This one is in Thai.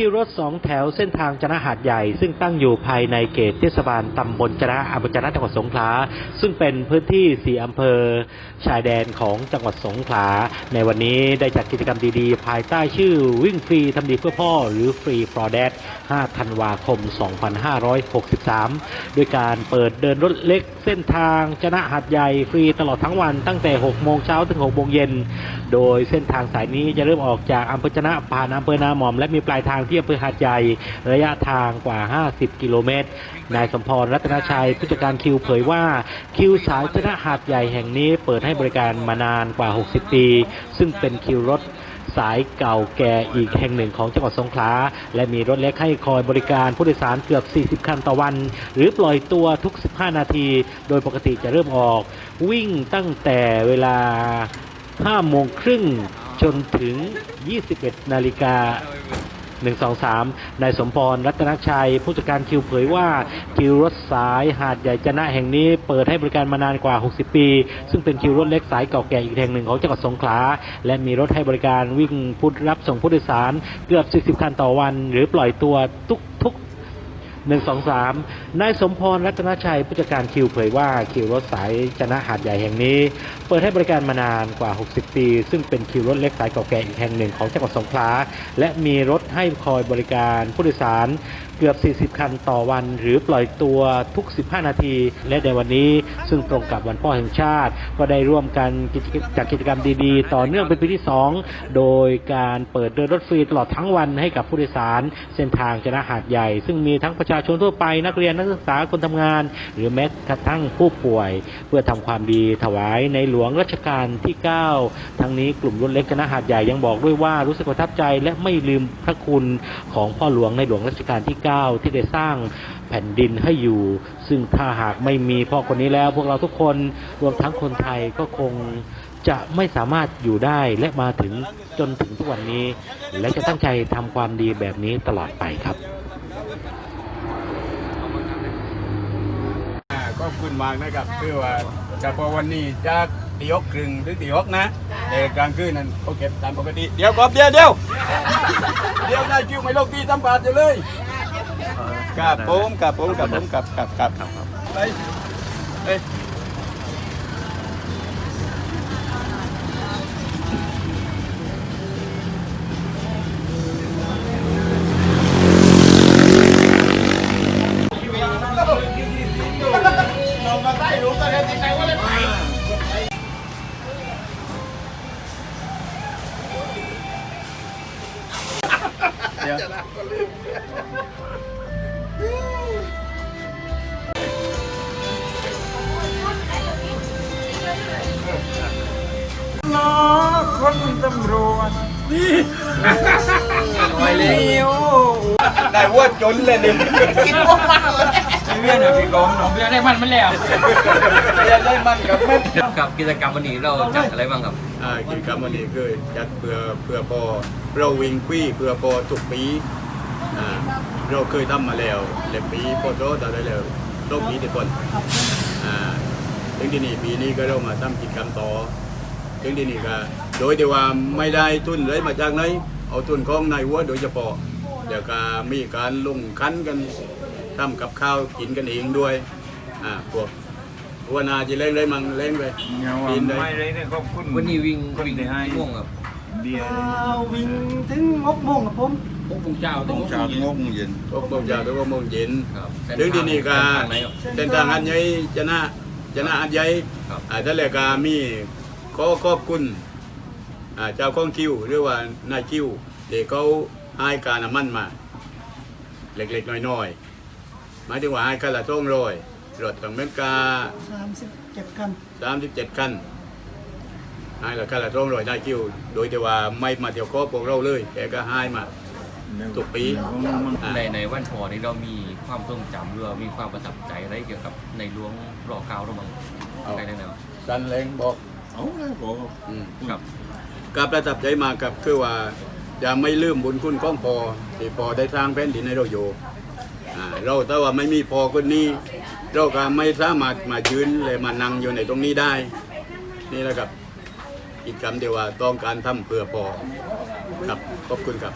คิวรถสองแถวเส้นทางจนะหาดใหญ่ ซึ่งตั้งอยู่ภายในเขตเทศบาลตำบลจนะอำเภอจนะจังหวัดสงขลาซึ่งเป็นพื้นที่สี่อำเภอชายแดนของจังหวัดสงขลาในวันนี้ได้จัดกิจกรรมดีๆ ภายใต้ชื่อวิ่งฟรีทำดีเพื่อพ่อ หรือฟรี for Dad 5ธันวาคม 2563 ด้วยการเปิดเดินรถเล็กเส้นทางจนะหาดใหญ่ฟรีตลอดทั้งวันตั้งแต่ 6 โมงเช้าถึง 6 โมงเย็น โดยเส้นทางสายนี้จะเริ่มออกจากอำเภอจนะผ่านอำเภอนาหม่อม และมีปลายทางที่อำเภอหาดใหญ่ระยะทางกว่า 50 กิโลเมตร นายสมพรรัตนชัยผู้จัดการคิวเผยว่า คิวสายจนะหาดใหญ่แห่งนี้เปิดให้บริการมานานกว่า 60 ปี ซึ่งเป็นคิวรถสายเก่าแก่อีกแห่งหนึ่งของจังหวัดสงขลา และมีรถเล็กให้คอยบริการผู้โดยสารเกือบ 40 คันต่อวัน หรือปล่อยตัวทุก 15 นาที โดยปกติจะเริ่มออก วิ่งตั้งแต่เวลา 5 โมงครึ่งจนถึง 21 นาฬิกา 123นายสมพรรัตนชัย ผู้จัดการคิวเผยว่าคิวรถสายหาดใหญ่จนะแห่งนี้เปิดให้บริการมานานกว่า 60 ปี ซึ่งเป็นคิวรถเล็กสายเก่าแก่อีกแห่งหนึ่งของจังหวัดสงขลาและมีรถให้บริการวิ่งพุทรับส่งผู้โดยสารเกือบ 40 คันต่อวัน หรือปล่อยตัวทุกทุก หนึ่งสองสามนายสมพรรัตนชัยผู้จัดการคิวเผยว่าคิวรถสายจนะหาดใหญ่แห่งนี้ เปิดให้บริการมานานกว่า 60 ปี ซึ่งเป็นคิวรถเล็กสายเก่าแก่อีกแห่งหนึ่งของจังหวัดสงขลาและมีรถให้คอยบริการผู้โดยสาร เกือบ 40 คันต่อวัน หรือปล่อยตัวทุก 15 นาที และในวันนี้ซึ่งตรงกับวันพ่อแห่งชาติ ก็ได้ร่วมกันกจัดกิจกรรมดีๆ ต่อเนื่องเป็นปีที่ 2 โดยการเปิดเดินรถฟรีตลอดทั้งวันให้กับผู้โดยสารเส้นทางจนะหาดใหญ่ ซึ่งมีทั้งประชาชนทั่วไปนักเรียนนักศึกษาคนทำงาน หรือแม้กระทั่งผู้ป่วย เพื่อทำความดีถวายในหลวงรัชกาลที่ 9 ทั้งนี้กลุ่มรถเล็กจนะหาดใหญ่ยังบอกด้วยว่ารู้สึกประทับใจ และไม่ลืมพระคุณของพ่อหลวงในหลวงรัชกาลที่ 9ที่ได้สร้างแผ่นดินให้อยู่ ซึ่งถ้าหากไม่มีพ่อคนนี้แล้ว พวกเราทุกคนรวมทั้งคนไทยก็คงจะไม่สามารถอยู่ได้และมาถึงจนถึงทุกวันนี้ และจะตั้งใจทำความดีแบบนี้ตลอดไปครับอ่าก็คุณมากนะครับคือว่าเฉพาะวันนี้จะตีหกครึ่งถึงตีหกนะแต่กลางคืนนั้นเขาเก็บตามปกติ เดี๋ยวกอบเดี๋ยวเดี๋ยวเดี๋ยวนายคิวไม่ลงที่ตำบาดอยู่เลย กับผมกับผมกับผมกับกับกับ ไป ไปล้อคนตำรวจนี่ไปเร็วได้วัวจนเลยนี่ กินพวกมันเลย เรื่องอะพี่กองเรื่องได้มันมันแล้วเรียนได้มันกับเม็ดกับกิจกรรมวันนี้เราจัดอะไรบ้างครับอ่ากิจกรรมวันนี้คือจัดเพื่อเพื่อพอเราวิ่งควี่เพื่อพอทุกปีอ่าเราเคยทำมาแล้วเล็ปีพอโตแต่ได้แล้วโลกนี้ที่ต้นอ่าถึงที่นี่ปีนี้ก็เรามาทำกิจกรรมต่อถึงที่นี่ก็โดยที่ว่าไม่ได้ทุนเลยมาจากไหนเอาทุนของนายวัวโดยเฉพาะเดี๋ยวก็มีการลงคันกัน ทำกับข้าวกินกันเองด้วยอ่าพวกวัวนาจะเล่นเลยมังเล่นไป เงาปีนเลยไม่เลยเนี่ยขอบคุณวันนี้วิ่งคนวิ่งที่ให้ม่วงครับเบียร์วิ่งถึงงกโมงกับผมพวกปุงเจ้าต้ต้อองงชาวงกมึงเย็นพวกโมงเช้าถึงว่าโมงเย็น ครับถึงที่นี่ก็ทางไหนครับ เส้นทางอันใหญ่จะน่าจะน่าอันใหญ่ครับ อ่าท่านเลยก็มีขอขอบคุณอ่าเจ้าของคิวหรือว่านายคิวเด็กเขาให้การน้ำมันมา เล็กๆน้อยๆ หมายถึงว่าให้คันละท่องร้อยรถของเมกาสามสิบเจ็ดกันสามสิบเจ็ดคันให้ละคันละท่องร้อยนายคิว โดยที่ว่าไม่มาเที่ยวขอพวกเราเลยแกก็ให้มาทุกปีอ่าในในวันพอนี้เรามีความทรงจำหรือว่ามีความประทับใจอะไรเกี่ยวกับในหลวงรอเก้าเราบ้างเอาใครได้แนวสันแรงบอกเอาเลยบอกอืมครับการประทับใจมากกับคือว่าจะไม่ลืมบุญคุณของพอที่พอได้สร้างแผ่นดินให้เราอยู่อ่า เราถ้าว่าไม่มีพอคนนี้ เราก็ไม่สามารถมายืนเลยมานั่งอยู่ในตรงนี้ได้ นี่แหละครับกิจกรรมเดียวว่าต้องการทำเพื่อพอครับขอบคุณครับ